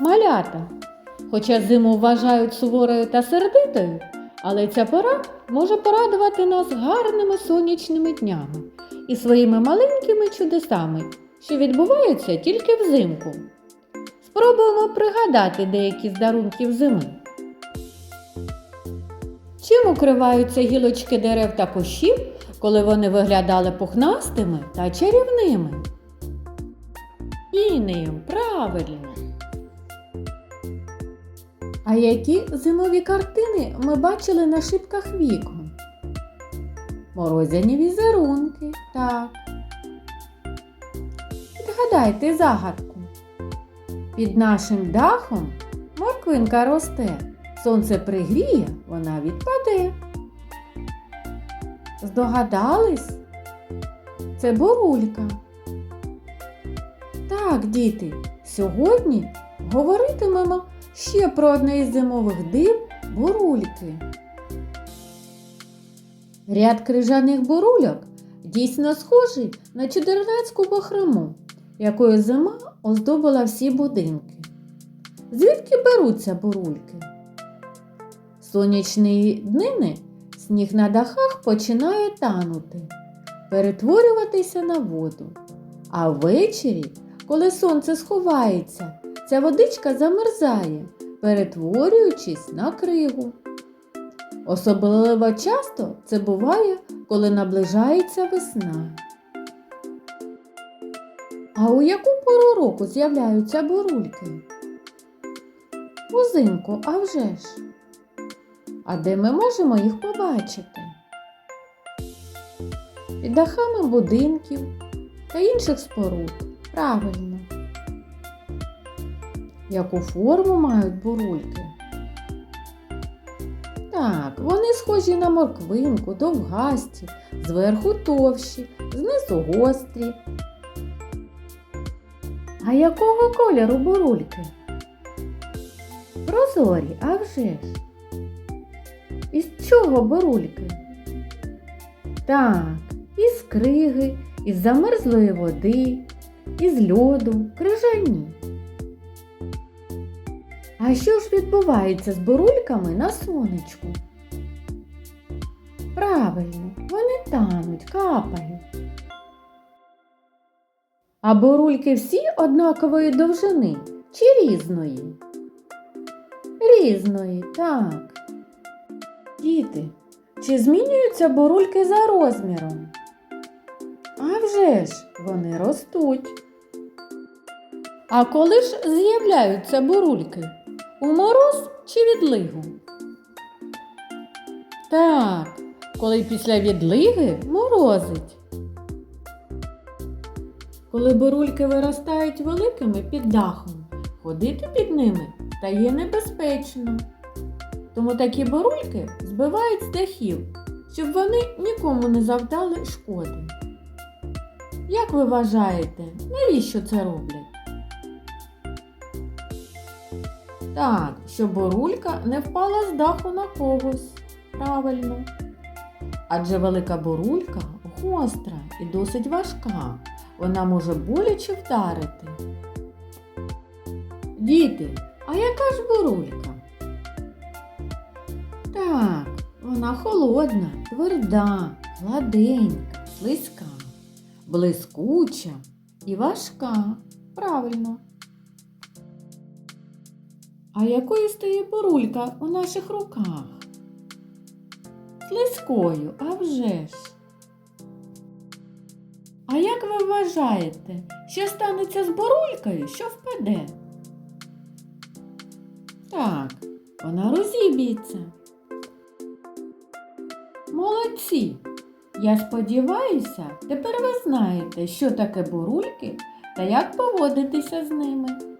Малята. Хоча зиму вважають суворою та сердитою, але ця пора може порадувати нас гарними сонячними днями і своїми маленькими чудесами, що відбуваються тільки взимку. Спробуємо пригадати деякі з дарунків зими. Чим укриваються гілочки дерев та кущів, коли вони виглядали пухнастими та чарівними? Інеєм, правильно. А які зимові картини ми бачили на шибках вікон? Морозяні візерунки, так. Відгадайте загадку. Під нашим дахом морквинка росте. Сонце пригріє, вона відпаде. Здогадались? Це бурулька. Так, діти, сьогодні говоритимемо ще про одне із зимових див бурульки. Ряд крижаних бурульок дійсно схожий на чудернацьку бахрому, якою зима оздобила всі будинки. Звідки беруться бурульки? Сонячні днини сніг на дахах починає танути, перетворюватися на воду. А ввечері, коли сонце сховається, ця водичка замерзає, перетворюючись на кригу. Особливо часто це буває, коли наближається весна. А у яку пору року з'являються бурульки? Узимку, а вже ж. А де ми можемо їх побачити? Під дахами будинків та інших споруд. Правильно. Яку форму мають бурульки? Так, вони схожі на морквинку, довгасті, зверху товщі, знизу гострі. А якого кольору бурульки? Прозорі, а вже ж. Із чого бурульки? Так, із криги, із замерзлої води, із льоду, крижані. А що ж відбувається з бурульками на сонечку? Правильно, вони тануть, капають. А бурульки всі однакової довжини чи різної? Різної, так. Діти, чи змінюються бурульки за розміром? А вже ж, вони ростуть. А коли ж з'являються бурульки? У мороз чи відлигу? Так, коли після відлиги морозить. Коли бурульки виростають великими під дахом, ходити під ними стає небезпечно. Тому такі бурульки збивають з дахів, щоб вони нікому не завдали шкоди. Як ви вважаєте, навіщо це роблять? Так, щоб бурулька не впала з даху на когось. Правильно. Адже велика бурулька гостра і досить важка. Вона може боляче вдарити. Діти, а яка ж бурулька? Так, вона холодна, тверда, гладенька, слизька, блискуча і важка. Правильно. А якою стає бурулька у наших руках? Слизькою, а вже ж. А як ви вважаєте, що станеться з бурулькою, що впаде? Так, вона розіб'ється. Молодці! Я сподіваюся, тепер ви знаєте, що таке бурульки та як поводитися з ними.